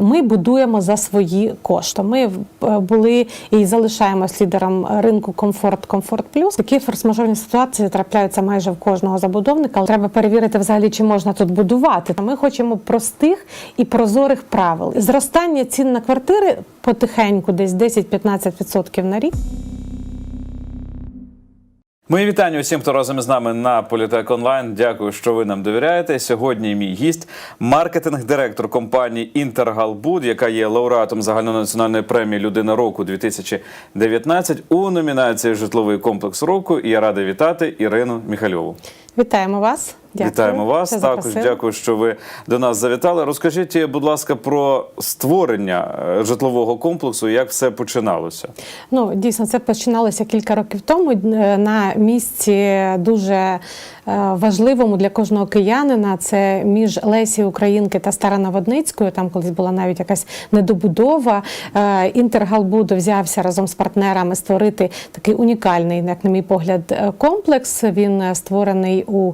Ми будуємо за свої кошти. Ми е, були і залишаємось лідером ринку комфорт, комфорт плюс. Такі форс-мажорні ситуації трапляються майже в кожного забудовника. Треба перевірити взагалі, чи можна тут будувати. Ми хочемо простих і прозорих правил. Зростання цін на квартири потихеньку, десь 10-15% на рік. Мої вітання усім, хто разом із нами на Політек Онлайн. Дякую, що ви нам довіряєте. Сьогодні мій гість, маркетинг-директор компанії Інтергалбуд, яка є лауреатом загальнонаціональної премії Людина року 2019 у номінації Житловий комплекс року. І я радий вітати Ірину Міхальову. Вітаємо вас. Дякую, Вітаємо вас. що Також запросили. дякую, що ви до нас завітали. Розкажіть, будь ласка, про створення е, житлового комплексу, як все починалося. Ну, дійсно, це починалося кілька років тому е, на місці дуже е, важливому для кожного киянина. Це між Лесі Українки та Старонаводницькою. Там колись була навіть якась недобудова. Е, Інтергалбуд взявся разом з партнерами створити такий унікальний, як на мій погляд, комплекс. Він створений у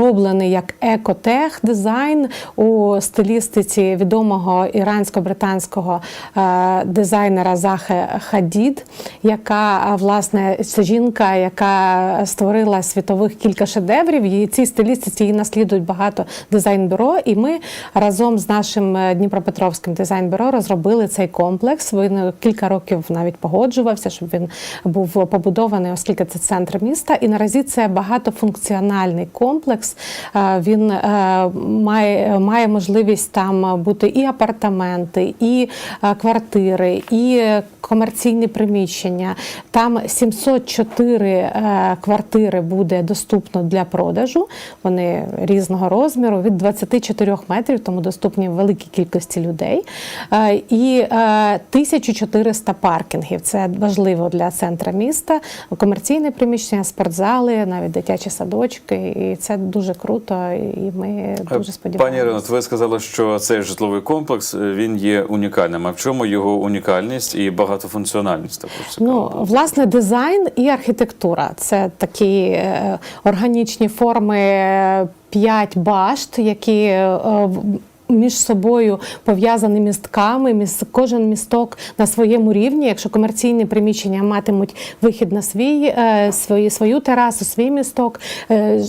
розроблений як екотех дизайн у стилістиці відомого ірансько-британського е, дизайнера Захе Хадід, яка е, власне це жінка, яка створила світових кілька шедеврів. Її цій стилістиці її наслідують багато дизайн-бюро. І ми разом з нашим е, Дніпропетровським дизайн-бюро розробили цей комплекс. Він кілька років навіть погоджувався, щоб він був побудований, оскільки це центр міста. І наразі це багатофункціональний комплекс. Е, Він е, має, має можливість там бути і апартаменти, і е, квартири, і комерційні приміщення. Там 704 е, квартири буде доступно для продажу. Вони різного розміру від 24 метрів, тому доступні великій кількості людей. І е, 1400 паркінгів. Це важливо для центра міста. Комерційне приміщення, спортзали, навіть дитячі садочки. І це дуже круто. І ми дуже сподіваємося. Пані Ірино, ви сказали, що цей житловий комплекс е, він є унікальним. А в чому його унікальність і багатофункціональність? Також цікаво. Ну, власне, дизайн і архітектура це такі е, органічні форми е, п'ять башт, які е, між собою пов'язані містками. Міс- Кожен місток на своєму рівні. Якщо комерційні приміщення матимуть вихід на свій е, свої, свою терасу, свій місток, е,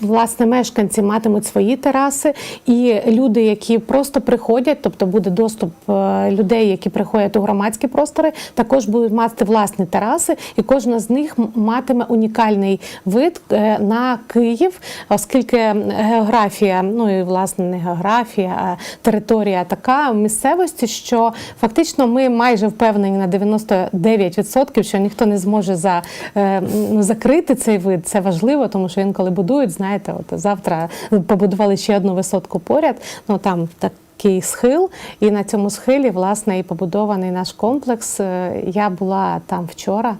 власне, мешканці матимуть свої тераси, і люди, які просто приходять, тобто буде доступ е, людей, які приходять у громадські простори, також будуть мати власні тераси, і кожна з них матиме унікальний вид е, на Київ, оскільки географія, ну і власне не географія, а територія така місцевості, що фактично ми майже впевнені на 99%, що ніхто не зможе за, е, ну, закрити цей вид. Це важливо, тому що інколи будують, знаєте, от завтра побудували ще одну висотку поряд. Ну там так. Такий схил, і на цьому схилі власне і побудований наш комплекс. Е, Я була там вчора.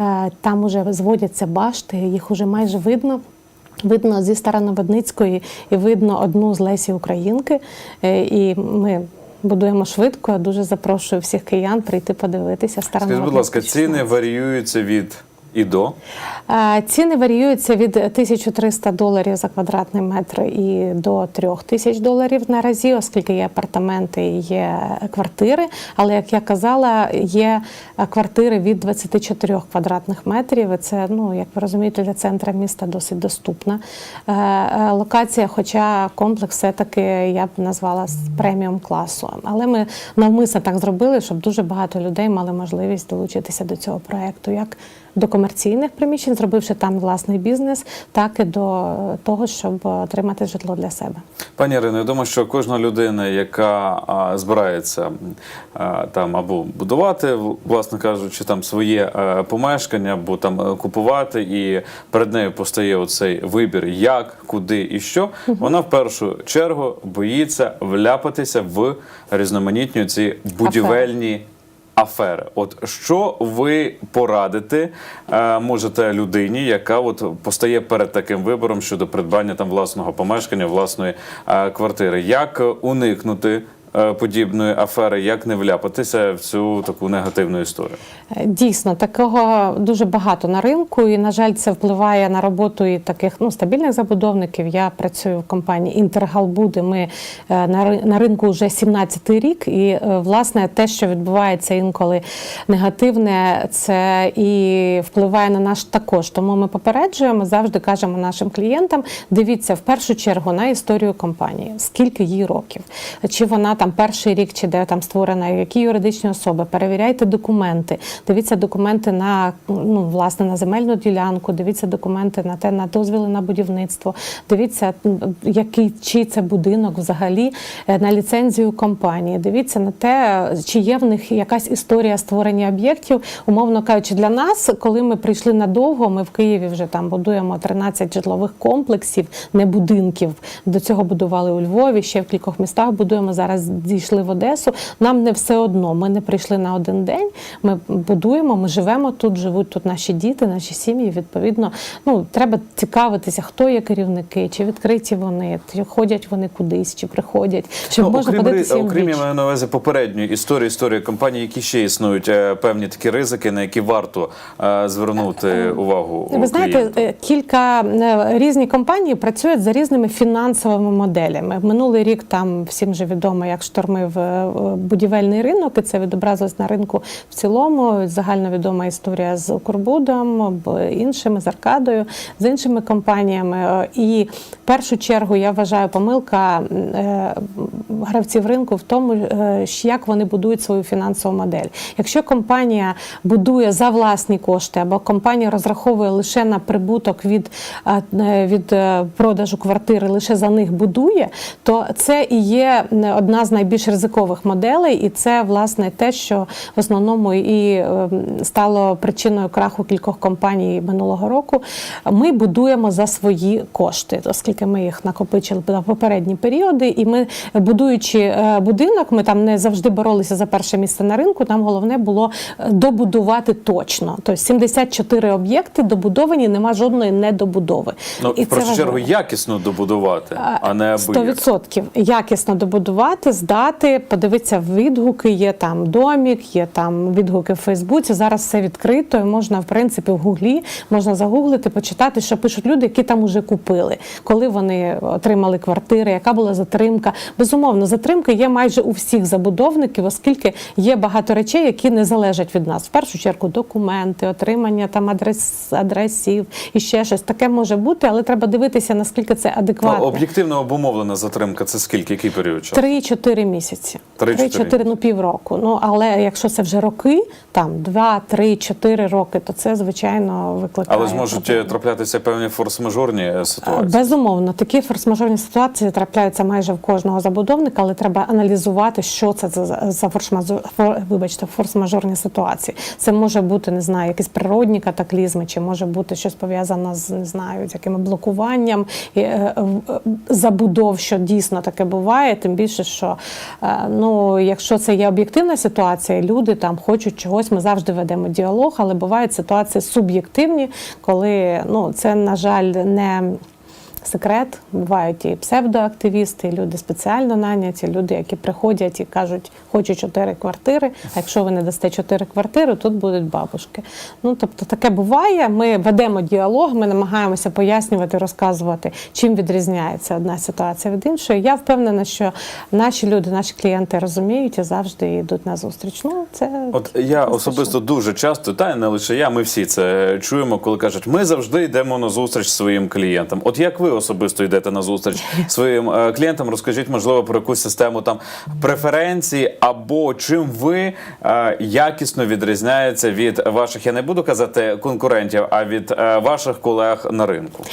Е, Там уже зводяться башти, їх уже майже видно. Видно зі Старановодницької і видно одну з Лесі Українки. Е, І ми будуємо швидко. Дуже запрошую всіх киян прийти подивитися. Скажіть, будь ласка, ціни варіюються від і до. Ціни варіюються від 1300 доларів за квадратний метр і до 3000 доларів наразі, оскільки є апартаменти є квартири. Але як я казала, є квартири від 24 квадратних метрів. І це, ну як ви розумієте, для центра міста досить доступна е, е, локація. Хоча комплекс все таки я б назвала преміум класу. Але ми навмисно так зробили, щоб дуже багато людей мали можливість долучитися до цього проекту. як до комерційних приміщень, зробивши там власний бізнес, так і до того, щоб отримати житло для себе. Пані Ірино, я думаю, що кожна людина, яка а, збирається а, там або будувати, власне кажучи, там своє е, помешкання, або там е, купувати, і перед нею постає оцей вибір, як, куди і що, вона в першу чергу боїться вляпатися в різноманітні ці будівельні. Афери, от що ви порадите е, можете людині, яка от постає перед таким вибором щодо придбання там власного помешкання, власної е, квартири, як уникнути подібної афери, як не вляпатися в цю таку негативну історію? Е, Дійсно, такого дуже багато на ринку, і на жаль, це впливає на роботу і таких ну стабільних забудовників. Я працюю в компанії Інтергалбуди. Ми е, на ри- ринку вже 17-й рік, і е, власне те, що відбувається інколи негативне, це і впливає на наш також. Тому ми попереджуємо, завжди кажемо нашим клієнтам: дивіться в першу чергу на історію компанії, скільки їй років, чи вона там перший рік, чи де там створена, які юридичні особи. Перевіряйте документи, дивіться документи на ну власне на земельну ділянку, дивіться документи на те на дозвіли на будівництво. Дивіться, який чий це будинок взагалі е, на ліцензію компанії. Дивіться на те, чи є в них якась історія створення об'єктів. Умовно кажучи, для нас, коли ми прийшли надовго, ми в Києві вже там будуємо 13 житлових комплексів, не будинків. До цього будували у Львові, ще в кількох містах будуємо. Зараз дійшли в Одесу. Нам не все одно. Ми не прийшли на один день. Ми будуємо, ми живемо тут, живуть тут наші діти, наші сім'ї. Відповідно, ну треба цікавитися, хто є керівники, чи відкриті вони, чи ходять вони кудись, чи приходять, щоб Ну, можна окрім, подивитися окрім я маю на увазі попередньої історії, історії компанії, які ще існують е, певні такі ризики, на які варто е, звернути увагу. Ви знаєте, е, кілька е, різні компанії працюють за різними фінансовими моделями. Минулий рік там всім же відомо, як штормив е, будівельний ринок, і це відобразилось на ринку в цілому. Загальновідома історія з Укрбудом, іншими з Аркадою, з іншими компаніями. Е, І в першу чергу я вважаю помилка е, гравців ринку в тому, як вони будують свою фінансову модель. Якщо компанія будує за власні кошти, або компанія розраховує лише на прибуток від, від продажу квартири, лише за них будує, то це і є одна з найбільш ризикових моделей, і це власне те, що в основному і е, стало причиною краху кількох компаній минулого року. Ми будуємо за свої кошти, оскільки ми їх накопичили на попередні періоди, і ми, будуючи е, будинок, ми там не завжди боролися за перше місце на ринку. Нам головне було е, добудувати точно. Тобто 74 об'єкти добудовані, нема жодної недобудови. Ну, І в першу чергу важливо. якісно добудувати, а не аби. 100% якісно добудувати, здати, подивитися відгуки. Є там домік, є там відгуки в Фейсбуці. Зараз все відкрито. і Можна в принципі в гуглі можна загуглити, почитати, що пишуть люди, які там уже купили, коли вони отримали квартири, яка була затримка. Безумовно, затримки є майже у всіх забудовників, оскільки є багато речей, які не залежать від нас. В першу чергу документи, отримання там адрес адресів і ще щось таке може бути, але треба дивитися наскільки це адекватно. об'єктивно обумовлена затримка це скільки? Який період часу? 3-4 місяці. Три-чотири 3-4, ну півроку. Ну але якщо це вже роки, там 2, 3, 4 роки, то це звичайно викликає. Але ж можуть е, проблеми. траплятися певні форс-мажорні ситуації. Безумовно, такі форс-мажорні ситуації трапляються майже в кожного забудовника, але треба аналізувати, що це за, за вибачте, форс-мажорні ситуації. Це може бути, не знаю, якісь природні катаклізми, чи може бути щось пов'язане з не знаю, з яким блокуванням е, е, забудов, що дійсно таке буває. Тим більше, що е, ну, якщо це є об'єктивна ситуація, люди там хочуть чогось, ми завжди ведемо діалог, але бувають ситуації суб'єктивні, коли ну це на жаль не. Секрет бувають і псевдоактивісти, і люди спеціально наняті, люди, які приходять і кажуть, хочу чотири квартири. А якщо ви не дасте чотири квартири, тут будуть бабушки. Ну тобто таке буває. Ми ведемо діалог, ми намагаємося пояснювати, розказувати, чим відрізняється одна ситуація від іншої. Я впевнена, що наші люди, наші клієнти розуміють і завжди йдуть на зустріч. Ну це От я особисто дуже часто, та не лише я, ми всі це чуємо, коли кажуть, ми завжди йдемо на зустріч своїм клієнтам. От як ви особисто йдете на зустріч своїм е, клієнтам, розкажіть, можливо, про якусь систему там преференцій, або чим ви е, якісно відрізняєтеся від ваших, я не буду казати конкурентів, а від е, ваших колег на ринку.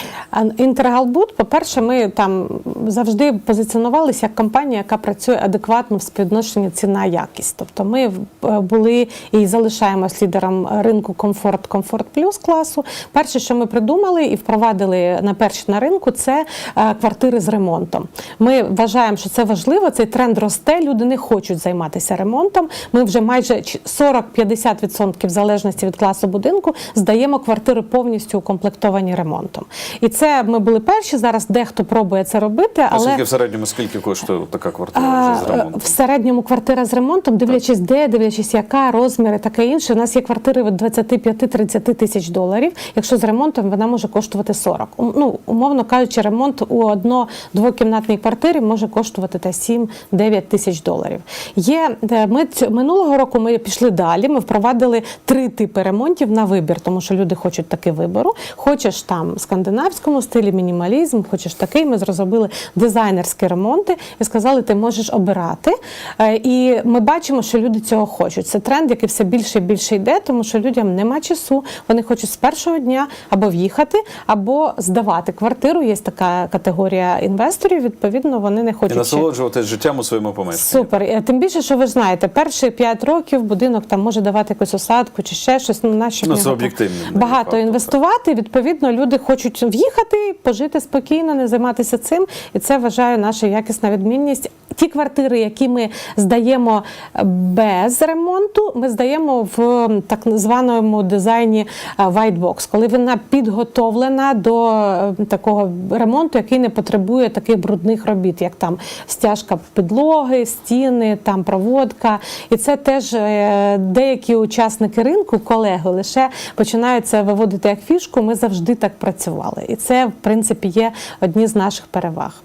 Інтергалбуд, по-перше, ми там завжди позиціонувалися як компанія, яка працює адекватно в співвідношенні ціна-якість. Тобто ми були і залишаємось лідером ринку комфорт, комфорт плюс класу. Перше, що ми придумали і впровадили на перші на ринку, року це е, квартири з ремонтом. Ми вважаємо, що це важливо. Цей тренд росте. Люди не хочуть займатися ремонтом. Ми вже майже 40-50% в залежності від класу будинку здаємо квартири повністю укомплектовані ремонтом. І це ми були перші. Зараз дехто пробує це робити, А але скільки в середньому скільки коштує така квартира вже з ремонтом? В середньому квартира з ремонтом, дивлячись де, дивлячись яка, розміри, таке інше. У нас є квартири від 25-30 тисяч доларів. Якщо з ремонтом, вона може коштувати 40. Um, Ну, умовно кажучи, ремонт у одно-двокімнатній квартирі може коштувати та 7-9 тисяч доларів. Є е, ми минулого року ми пішли далі. Ми впровадили три типи ремонтів на вибір, тому що люди хочуть таки вибору. Хочеш там скандинавському стилі, мінімалізм, хочеш такий. Ми зробили дизайнерські ремонти і сказали, ти можеш обирати. Е, І ми бачимо, що люди цього хочуть. Це тренд, який все більше і більше йде, тому що людям нема часу. Вони хочуть з першого дня або в'їхати, або здавати квартиру. Є така категорія інвесторів. Відповідно, вони не хочуть ще- насолоджуватись життям у своєму помешканні. Супер. Е, Тим більше, що ви ж знаєте, перші 5 років будинок там може давати якусь осадку чи ще щось. Ну, на що Ну, об'єктивний багато фактор, інвестувати. Відповідно, люди хочуть в'їхати, пожити спокійно, не займатися цим. І це вважаю наша якісна відмінність. Ті квартири, які ми здаємо без ремонту, ми здаємо в так званому дизайні е, white box, коли вона підготовлена до е, такого ремонту, який не потребує таких брудних робіт, як там стяжка підлоги, стіни, там проводка. І це теж е, деякі учасники ринку, колеги, лише починають це виводити як фішку. Ми завжди так працювали, і це в принципі є одні з наших переваг.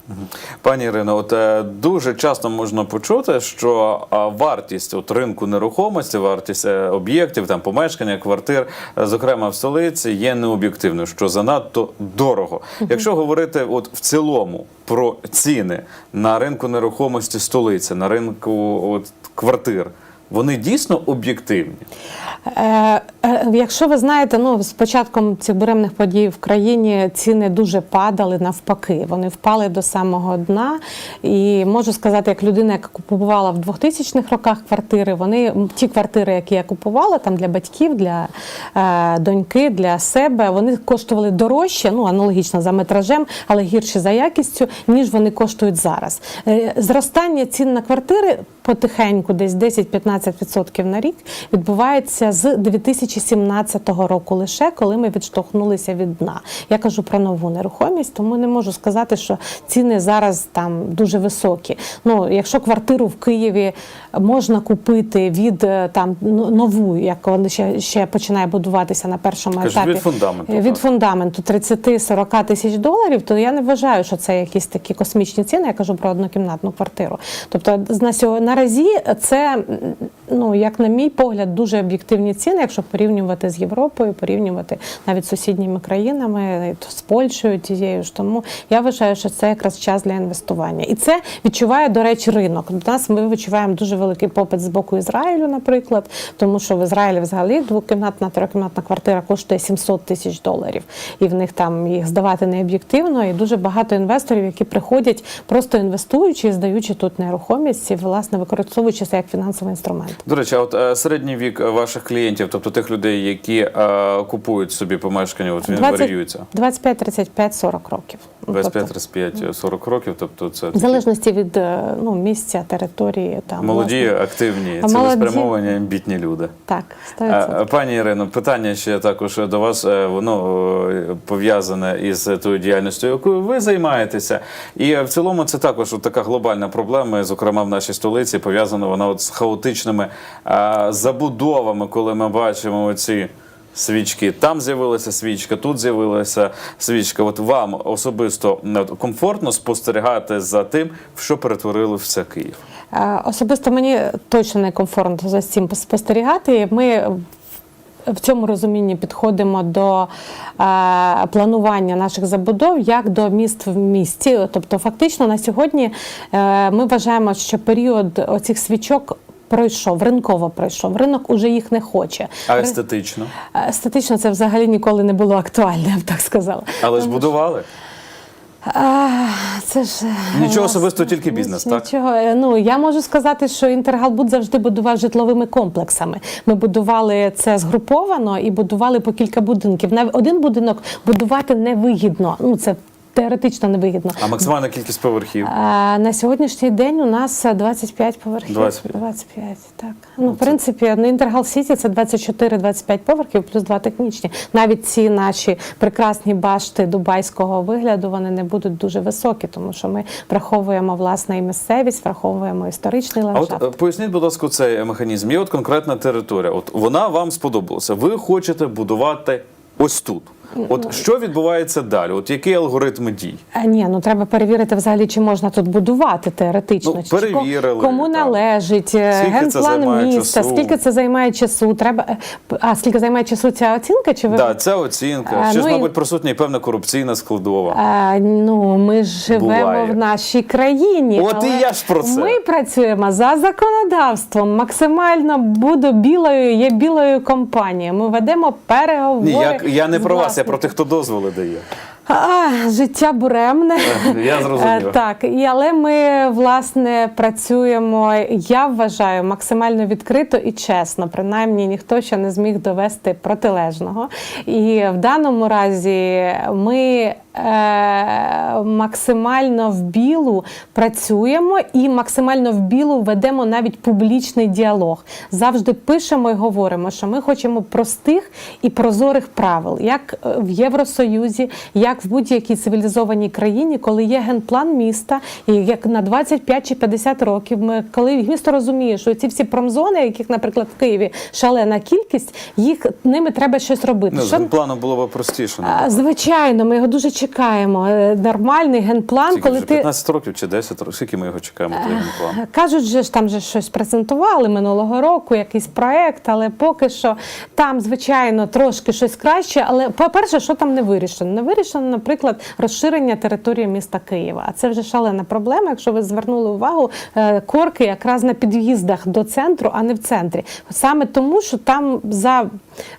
Пані Ірино, от е, дуже часто можна почути, що вартість от ринку нерухомості, вартість е, об'єктів, там помешкання, квартир, зокрема в столиці, є необ'єктивною, що занадто дорого. Якщо говорити от в цілому про ціни на ринку нерухомості столиці, на ринку от, квартир, вони дійсно об'єктивні. Е, е, якщо ви знаєте, ну з початком цих буремних подій в країні ціни дуже падали навпаки. Вони впали до самого дна. І можу сказати, як людина, яка купувала в 2000-х роках квартири, вони ті квартири, які я купувала там для батьків, для е, доньки, для себе, вони коштували дорожче, ну аналогічно за метражем, але гірше за якістю, ніж вони коштують зараз. Е, зростання цін на квартири потихеньку, десь 10-15% на рік, відбувається з 2017 року лише, коли ми відштовхнулися від дна. Я кажу про нову нерухомість, тому не можу сказати, що ціни зараз там дуже високі. Ну, якщо квартиру в Києві можна купити від е, там нову, як вона ще, ще починає будуватися на першому Кажуть, етапі від фундаменту, Від фундаменту 30-40 тисяч доларів, то я не вважаю, що це якісь такі космічні ціни. Я кажу про однокімнатну квартиру. Тобто на наразі це, ну як на мій погляд, дуже об'єктивні ціни, якщо порівнювати з Європою, порівнювати навіть з сусідніми країнами, з Польщею тією ж. Тому я вважаю, що це якраз час для інвестування. І це відчуває, до речі, ринок. У нас ми відчуваємо дуже великий попит з боку Ізраїлю, наприклад, тому що в Ізраїлі взагалі двокімнатна, трьохкімнатна квартира коштує 700 тисяч доларів, і в них там їх здавати не об'єктивно. І дуже багато інвесторів, які приходять просто інвестуючи здаючи тут нерухомість, і власне використовуючи це як фінансовий інструмент. До речі, а от е, середній вік е, ваших клієнтів, тобто тих людей, які е, купують собі помешкання, от він варіюється. 25, 35, 40 років. Ну, 25, тобто, 35, 40 років, тобто це в залежності від ну, місця, території там молоді, власне. активні, А молоді- цілеспрямовані, амбітні люди. Так, Е, 100%. е, Пані Ірино, питання ще також до вас. Воно пов'язане із тою діяльністю, якою ви займаєтеся. І в цілому це також така глобальна проблема, зокрема в нашій столиці, пов'язана вона от з хаотичними е, забудовами, коли ми бачимо оці. Свічки там з'явилася свічка, тут з'явилася свічка. От вам особисто комфортно спостерігати за тим, що перетворили все Київ. Особисто мені точно не комфортно за цим спостерігати. Ми в цьому розумінні підходимо до е, планування наших забудов як до міст в місті. Тобто, фактично на сьогодні е, ми вважаємо, що період оцих свічок. Пройшов, ринково пройшов. Ринок уже їх не хоче. А естетично. Е, Естетично це взагалі ніколи не було актуально, я б так сказала. Але ж будували. А, це ж е, Нічого особисто, тільки бізнес, так? Нічого. Е, Ну я можу сказати, що Інтергалбуд завжди будував житловими комплексами. Ми будували це згруповано і будували по кілька будинків. Навіть один будинок будувати невигідно. Ну це теоретично невигідно. А максимальна кількість поверхів? А, на сьогоднішній день у нас 25 поверхів. 25. 25, так. Ну, в принципі, на Інтергал Сіті це 24-25 поверхів плюс два технічні. Навіть ці наші прекрасні башти дубайського вигляду вони не будуть дуже високі, тому що ми враховуємо власне і місцевість, враховуємо історичний А от е, поясніть, будь ласка, цей механізм. Є от конкретна територія. От вона вам сподобалася. Ви хочете будувати ось тут. От що відбувається далі? От який алгоритм дій? А, ні, ну треба перевірити взагалі, чи можна тут будувати теоретично. Ну, чи- чи кому так. належить е, Скільки генплан міста, часу? скільки це займає часу. Треба е, а скільки займає часу ця оцінка? Чи ви Да, ця оцінка. А, Ще ну ж, і- мабуть, присутня і певна корупційна складова. А, ну, ми живемо Буває. в нашій країні. От і я ж про це. Ми працюємо за законодавством. Максимально буду білою, є білою компанією. Ми ведемо переговори. Ні, я, я не про вас, власниками. про тих, хто дозволи дає. А, життя буремне. Я зрозумів. Е, Так, і але ми власне працюємо. Я вважаю максимально відкрито і чесно. Принаймні ніхто ще не зміг довести протилежного. І в даному разі ми. Е, максимально в білу працюємо і максимально в білу ведемо навіть публічний діалог. Завжди пишемо і говоримо, що ми хочемо простих і прозорих правил, як е, в Євросоюзі, як в будь-якій цивілізованій країні, коли є генплан міста, і як на 25 чи 50 років, ми коли місто розуміє, що ці всі промзони, яких, наприклад, в Києві шалена кількість, їх ними треба щось робити. Ну, з генпланом було б простіше. Звичайно, ми його дуже чекаємо. Е, Нормальний генплан, Скільки коли вже, ти 15 років чи 10 років? Скільки ми його чекаємо, той генплан? Кажуть, же ж там же щось презентували минулого року, якийсь проект, але поки що там, звичайно, трошки щось краще. Але по-перше, що там не вирішено? Не вирішено, наприклад, розширення території міста Києва. А це вже шалена проблема. Якщо ви звернули увагу, е, корки якраз на під'їздах до центру, а не в центрі. Саме тому, що там за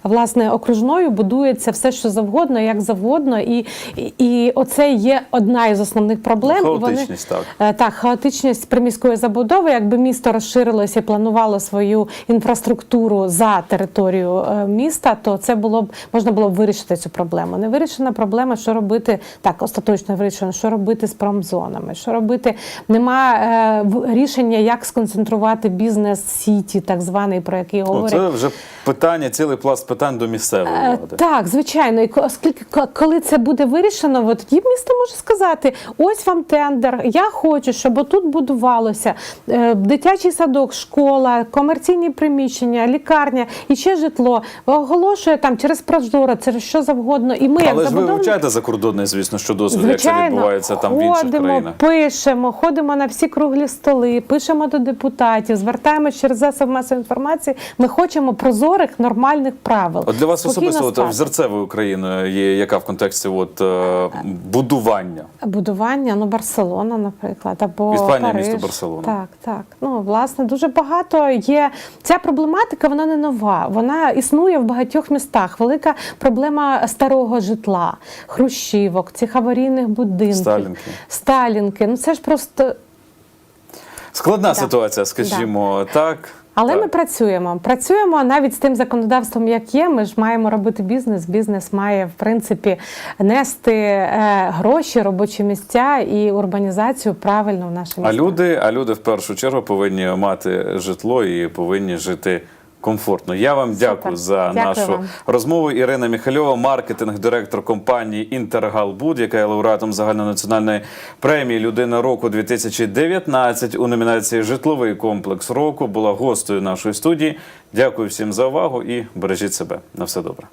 власне окружною будується все, що завгодно, як завгодно, і, і, і оце є одна із основних проблем. І вони- так. Е, Так, хаотичність приміської забудови. Якби місто розширилося і планувало свою інфраструктуру за територію е, міста, то це було б можна було б вирішити цю проблему. Не вирішена проблема, що робити так, остаточно вирішено, що робити з промзонами, що робити. Нема е, рішення, як сконцентрувати бізнес сіті, так званий, про який говорять. це вже питання, цілий пласт питань до місцевої Е. Так, звичайно, і коли це буде вирішено, от тоді місто може сказати: ось вам тендер, я хочу, щоб отут будувалося е, дитячий садок, школа, комерційні приміщення, лікарня і ще житло. Оголошує там через Прозоро, через що завгодно. І ми, як Але ж ви забудовники, вивчаєте закордонний, звісно, що досвід, як це відбувається там в інших країнах. пишемо, ходимо на всі круглі столи, пишемо до депутатів, звертаємось через засоби масової інформації. Ми хочемо прозорих, нормальних правил. От для вас Спокійно особисто от, спати. Україною є яка в контексті от, е, будування? Будування, ну Барселона, наприклад, або Іспанія, Париж. місто Барселона. Так, так. Ну власне дуже багато є. Ця проблематика вона не нова. Вона існує в багатьох містах. Велика проблема старого житла, хрущівок, цих аварійних будинків, Сталінки. Сталінки. Ну це ж просто. Складна Да. ситуація, скажімо так. Але так. ми працюємо. Працюємо навіть з тим законодавством, як є. Ми ж маємо робити бізнес. Бізнес має в принципі нести е, гроші, робочі місця і урбанізацію правильно в нашому. А люди, а люди в першу чергу повинні мати житло і повинні жити комфортно. Я вам дякую за Дякую нашу вам. розмову. Ірина Міхальова, маркетинг-директор компанії Інтергалбуд, яка є лауреатом загальнонаціональної премії Людина року 2019 у номінації Житловий комплекс року. Була гостею нашої студії. Дякую всім за увагу і бережіть себе. На все добре.